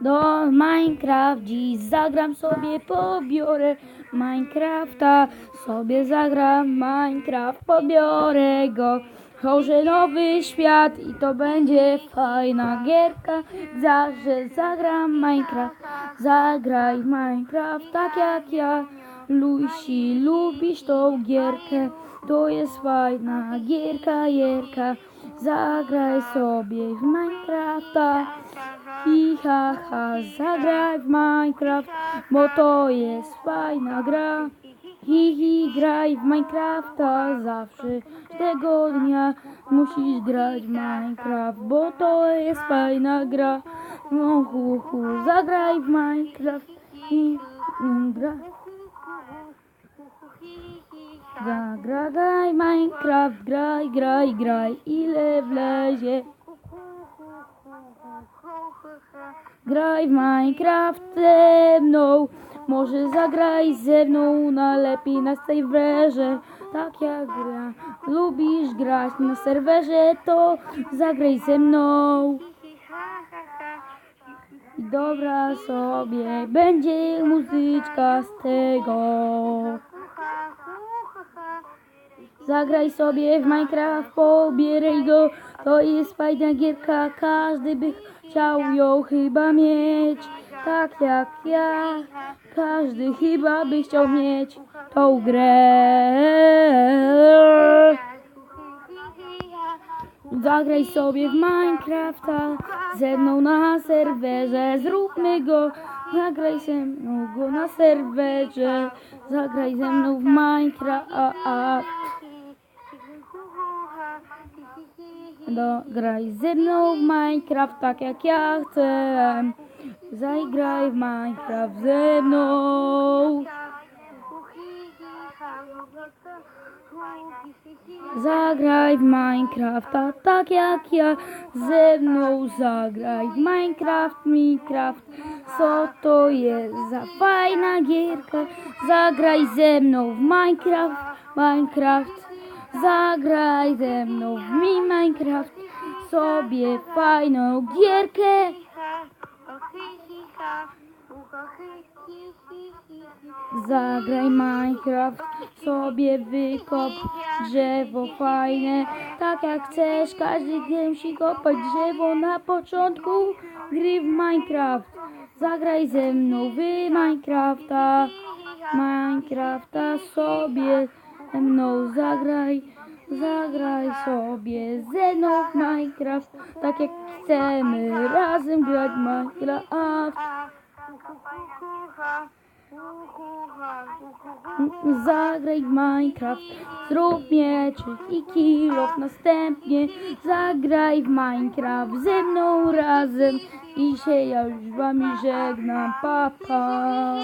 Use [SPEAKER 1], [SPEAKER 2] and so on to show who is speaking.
[SPEAKER 1] Do Minecraft dziś zagram sobie, pobiorę Minecrafta, sobie zagram Minecraft, pobiorę go. Tworzę nowy świat i to będzie fajna gierka, za, że zagram Minecraft, zagraj Minecraft tak jak ja. Lusi, lubisz tą gierkę, to jest fajna gierka, gierka. Zagraj sobie w Minecrafta. Hi ha ha, zagraj w Minecraft, bo to jest fajna gra. Hi hi, graj w Minecrafta zawsze, tego dnia musisz grać w Minecraft, bo to jest fajna gra. No hu hu, zagraj w Minecraft i gra. Zagraj Minecraft, graj, graj, graj, ile wlezie. Graj w Minecraft ze mną, może zagraj ze mną na lepiej na serwerze, tak jak gra. Lubisz grać na serwerze, to zagraj ze mną. I dobra sobie, będzie muzyczka z tego. Zagraj sobie w Minecraft, pobieraj go, to jest fajna gierka, każdy by chciał ją chyba mieć, tak jak ja, każdy chyba by chciał mieć tą grę. Zagraj sobie w Minecrafta ze mną na serwerze, zróbmy go, zagraj ze mną go na serwerze, zagraj ze mną w Minecraft. No, graj ze mną w Minecraft tak jak ja chcę. Zagraj w Minecraft ze mną. Zagraj w Minecrafta tak jak ja ze mną zagraj w Minecraft, Minecraft Co to jest za fajna gierka Zagraj ze mną w Minecraft, Minecraft Zagraj ze mną w mi Minecraft. Sobie fajną gierkę. Zagraj Minecraft, sobie wykop drzewo fajne, tak jak chcesz, każdy gdzie musi kopać drzewo na początku gry w Minecraft. Zagraj ze mną w Minecrafta, Minecrafta sobie ze mną zagraj, zagraj sobie ze mną w Minecraft, tak jak chcemy razem grać Minecraft. Zagraj Minecraft, zrób mieczyk i kilof następnie Zagraj w Minecraft ze mną razem I się ja już z wami żegnam, papa pa.